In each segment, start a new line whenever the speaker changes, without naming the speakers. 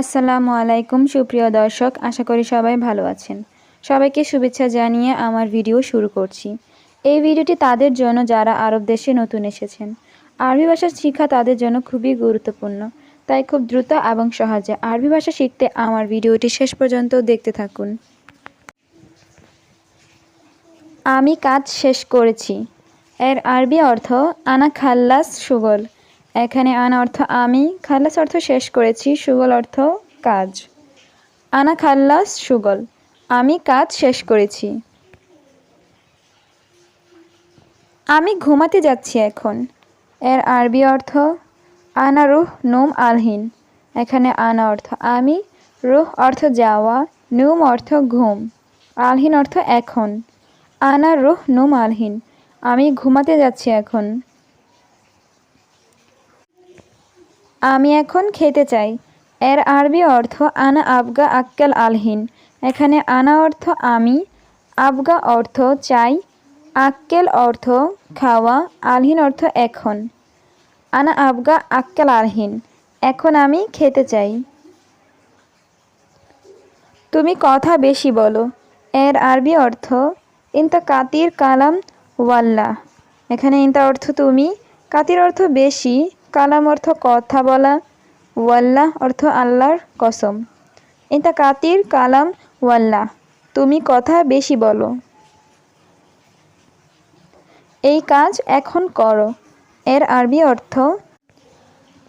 আসসালামু আলাইকুম, সুপ্রিয় দর্শক, আশা করি সবাই ভালো আছেন। সবাইকে শুভেচ্ছা জানিয়ে আমার ভিডিও শুরু করছি। এই ভিডিওটি তাদের জন্য যারা আরব দেশে নতুন এসেছেন। আরবি ভাষা শিক্ষা তাদের জন্য খুবই গুরুত্বপূর্ণ। তাই খুব দ্রুত এবং সহজে আরবি ভাষা শিখতে আমার ভিডিওটি শেষ পর্যন্ত দেখতে থাকুন। আমি কাজ শেষ করেছি। এর আরবি অর্থ আনা খাল্লাস সুগল। এখানে আনা অর্থ আমি, খাল্লাস অর্থ শেষ করেছি, সুগল অর্থ কাজ। আনা খাল্লাস, সুগল, আমি কাজ শেষ করেছি। আমি ঘুমাতে যাচ্ছি এখন। এর আরবি অর্থ, আনা রুহ নুম আলহিন। এখানে আনা অর্থ আমি, রুহ অর্থ যাওয়া, নুম অর্থ ঘুম, আলহিন অর্থ এখন। আনা রুহ নুম আলহিন, আমি ঘুমাতে যাচ্ছি এখন। আমি এখন খেতে চাই। এর আরবি অর্থ, আনা আবগা আক্কেল আলহিন। এখানে আনা অর্থ, আমি। আবগা অর্থ, চাই। আক্কেল অর্থ, খাওয়া। আলহিন অর্থ, এখন। আনা আবগা আক্কেল আলহিন। এখন আমি খেতে চাই। তুমি কথা বেশি বলো। এর আরবি অর্থ, ইনতা কাতির কালাম ওয়াল্লা এখানে ইনতা অর্থ, তুমি। কাতির অর্থ, বেশি। কালাম অর্থ কথা বলা ওয়াল্লাহ অর্থ আল্লাহর কসম। এটা কাতির কালাম ওয়াল্লা, তুমি কথা বেশি বলো। এই কাজ এখন করো। এর আরবি অর্থ,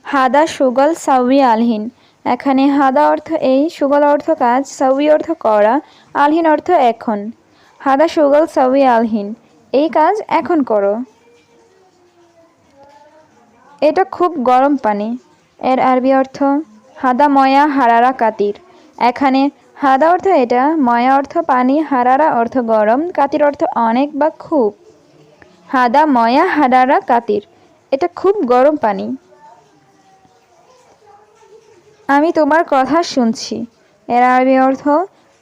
হাদা সুগল সাউই আলহিন। এখানে হাদা অর্থ এই, সুগল অর্থ কাজ সাউই অর্থ করা, আলহিন অর্থ এখন। হাদা সুগল সাউই আলহিন, এই কাজ এখন করো। এটা খুব গরম পানি। এর আরবি অর্থ, হাদা ময়া হারারা কাতির। এখানে, হাদা অর্থ এটা, ময়া অর্থ পানি, হারারা অর্থ গরম, কাতির অর্থ অনেক বা খুব। হাদা ময়া হারারা কাতির। এটা খুব গরম পানি। আমি তোমার কথা শুনছি। এর আরবি অর্থ,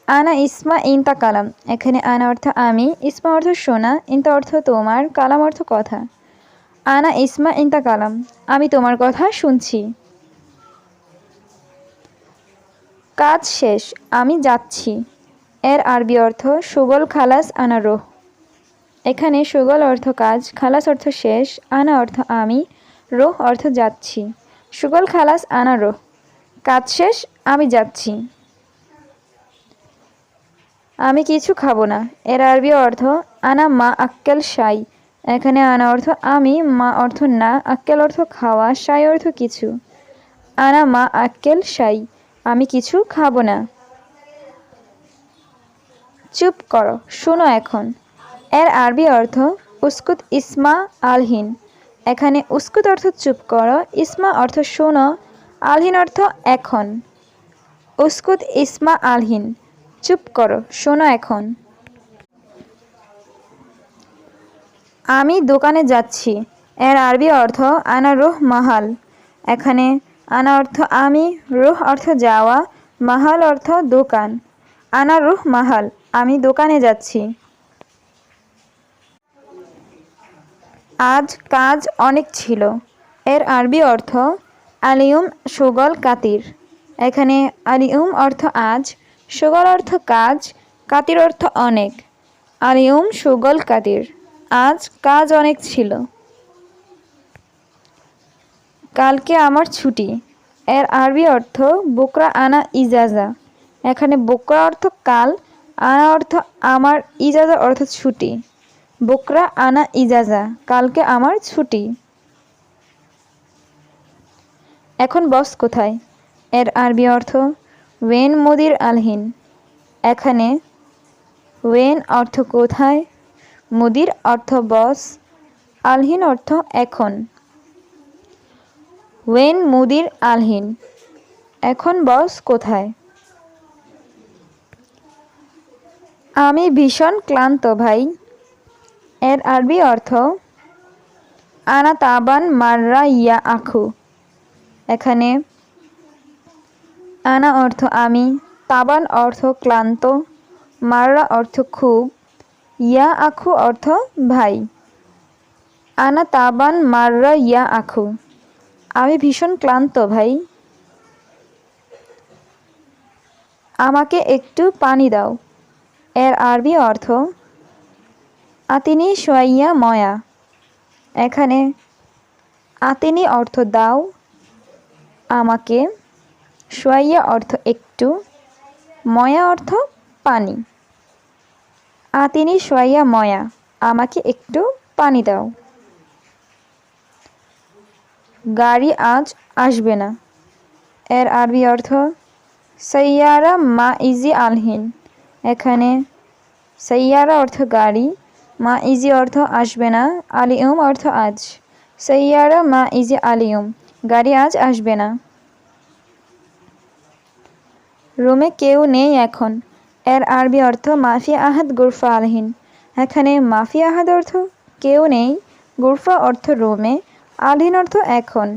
আনা ইসমা ইনতা কালাম। এখানে আনা অর্থ আমি, ইসমা অর্থ শোনা, ইনতা অর্থ তোমার, কালাম অর্থ কথা। আনা ইসমা ইন্তা কালাম আমি তোমার কথা শুনছি। কাজ শেষ, আমি যাচ্ছি। এর আরবি অর্থ, সুগল খালাস আনা রোহ। এখানে সুগল অর্থ কাজ, খালাস অর্থ শেষ, আনা অর্থ আমি, রোহ অর্থ যাচ্ছি। সুগল খালাস আনা রোহ। কাজ শেষ, আমি যাচ্ছি। আমি কিছু খাব না। এর আরবি অর্থ, আনা মা আক্কেল সাই এখানে আনা অর্থ আমি, মা অর্থ না, আক্কেল অর্থ খাওয়া, সাই অর্থ কিছু। আনা মা, আক্কেল, সাই, আমি কিছু খাব না। চুপ করো, শোনো এখন। এর আরবি অর্থ, উস্কুত ইসমা আলহিন। এখানে উস্কুত অর্থ চুপ করো, ইসমা অর্থ শোনো, আলহিন অর্থ এখন। উস্কুত ইসমা আলহিন। চুপ করো, শোনো এখন। আমি দোকানে যাচ্ছি। এর আরবি অর্থ আনা রুহ মাহাল। এখানে আনা অর্থ আমি, রুহ অর্থ যাওয়া, মাহাল অর্থ দোকান। আনা রুহ মাহাল, আমি দোকানে যাচ্ছি। আজ কাজ অনেক ছিল। এর আরবি অর্থ আলিউম সুগল কাতির। এখানে আলিউম অর্থ আজ, সুগল অর্থ কাজ, কাতির অর্থ অনেক। আলিউম সুগল কাতির। আজ কাজ অনেক ছিল। কালকে আমার ছুটি। এর আরবি অর্থ বোকরা আনা ইজাজা। এখানে বোকরা অর্থ কাল, আনা অর্থ আমার, ইজাজা অর্থ ছুটি। বোকরা আনা ইজাজা, কালকে আমার ছুটি। এখন বস কোথায়? এর আরবি অর্থ ওয়েন মুদির আলহিন। এখানে ওয়েন অর্থ কোথায়? মুদির অর্থ, বস আলহিন অর্থ, এখন ওয়েন মুদির আলহীন এখন বস, কোথায় আমি ভীষণ ক্লান্ত, ভাই এর আরবি অর্থ, আনা তাবান মাররা ইয়া আখু এখানে, আনা অর্থ, আমি তাবান অর্থ, ক্লান্ত মাররা অর্থ, খুব ইয়া আখু অর্থ ভাই। আনা তাবান মাররা ইয়া আখু। আমি ভীষণ ক্লান্ত ভাই। আমাকে একটু পানি দাও। এর আরবি অর্থ, আতিনি সোয়াইয়া ময়া। এখানে, আতিনি অর্থ দাও, আমাকে। সোয়াইয়া অর্থ একটু, ময়া অর্থ পানি। আতিনি সোয়াইয়া ময়া, আমাকে একটু পানি দাও। গাড়ি আজ আসবে না। এর আরবি অর্থ সৈয়ারা মা ইজি আলহিন। এখানে সৈয়ারা অর্থ গাড়ি, মা ইজি অর্থ আসবে না আলিউম অর্থ আজ। সৈয়ারা মা ইজি আলিউম গাড়ি আজ আসবে না। রুমে কেউ নেই এখন। এর আরবি অর্থ মাফি আহাদ গুরফা আলহীন এখানে মাফি আহাদ অর্থ কেউ নেই, গুরফা অর্থ রুমে আলহিন অর্থ এখন।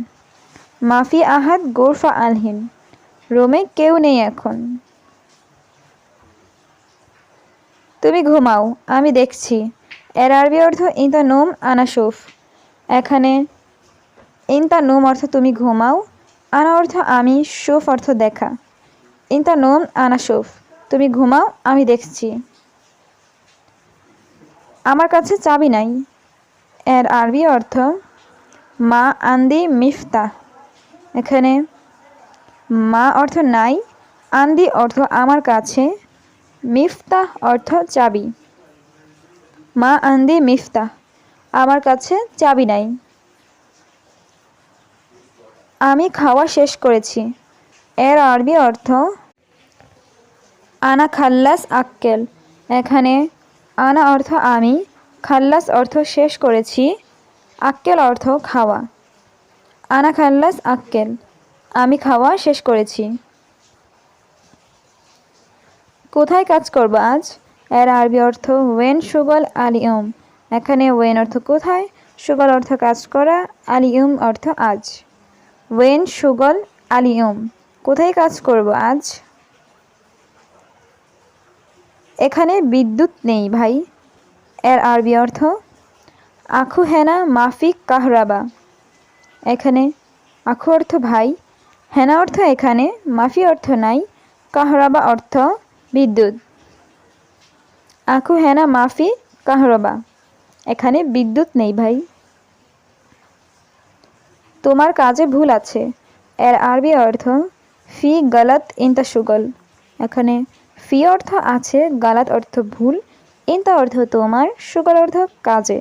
মাফি আহাদ গোরফা আলহিন রুমে কেউ নেই এখন। তুমি ঘুমাও, আমি দেখছি। এর আরবি অর্থ ইন্তা নোম আনাসুফ। এখানে ইন্তা নোম অর্থ তুমি ঘুমাও, আনা অর্থ আমি, সুফ অর্থ দেখা। ইন্তা নোম আনাসুফ। তুমি ঘুমাও, আমি দেখছি। আমার কাছে চাবি নাই। এর আরবি অর্থ, মা আন্দি মিফতা। এখানে, মা অর্থ নাই, আন্দি অর্থ আমার কাছে, মিফতা অর্থ চাবি। মা আন্দি মিফতা, আমার কাছে চাবি নাই। আমি খাওয়া শেষ করেছি। এর আরবি অর্থ আনা খাল্লাস আক্কেল। এখানে আনা অর্থ আমি, খাল্লাস অর্থ শেষ করেছি, আক্কেল অর্থ খাওয়া। আনা খাল্লাস আক্কেল, আমি খাওয়া শেষ করেছি। কোথায় কাজ করব আজ? এর আরবি অর্থ ওয়েন সুগল আলিউম এখানে ওয়েন অর্থ কোথায়? সুগল অর্থ কাজ করা আলিউম অর্থ আজ। ওয়েন সুগল আলিউম কোথায় কাজ করব আজ? এখানে বিদ্যুৎ নেই ভাই, এর আরবি অর্থ আখু হেনা মাফিক কাহরাবা। এখানে আখু অর্থ ভাই, হেনা অর্থ এখানে, মাফি অর্থ নাই, কাহরাবা অর্থ বিদ্যুৎ। আখু হেনা মাফি কাহরাবা। এখানে বিদ্যুৎ নেই ভাই। তোমার কাজে ভুল আছে, এর আরবি অর্থ, ফি গলত ইনতা সুগল। এখানে ফি অর্থ আছে গালাত অর্থ ভুল, ইনতা অর্থ তোমার, সুগল অর্থ কাজে।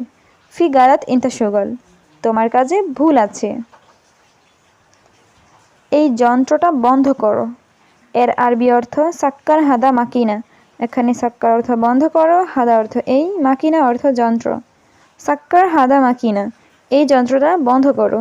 ফি গালাত, ইনতা সুগল, তোমার কাজে ভুল আছে। এই যন্ত্রটা বন্ধ করো। এর আরবি অর্থ সাক্কার হাদা মাকিনা। এখানে সাক্কার অর্থ বন্ধ করো, হাদা অর্থ এই, মাকিনা অর্থ যন্ত্র। সাক্কার হাদা মাকিনা, এই যন্ত্রটা বন্ধ করো।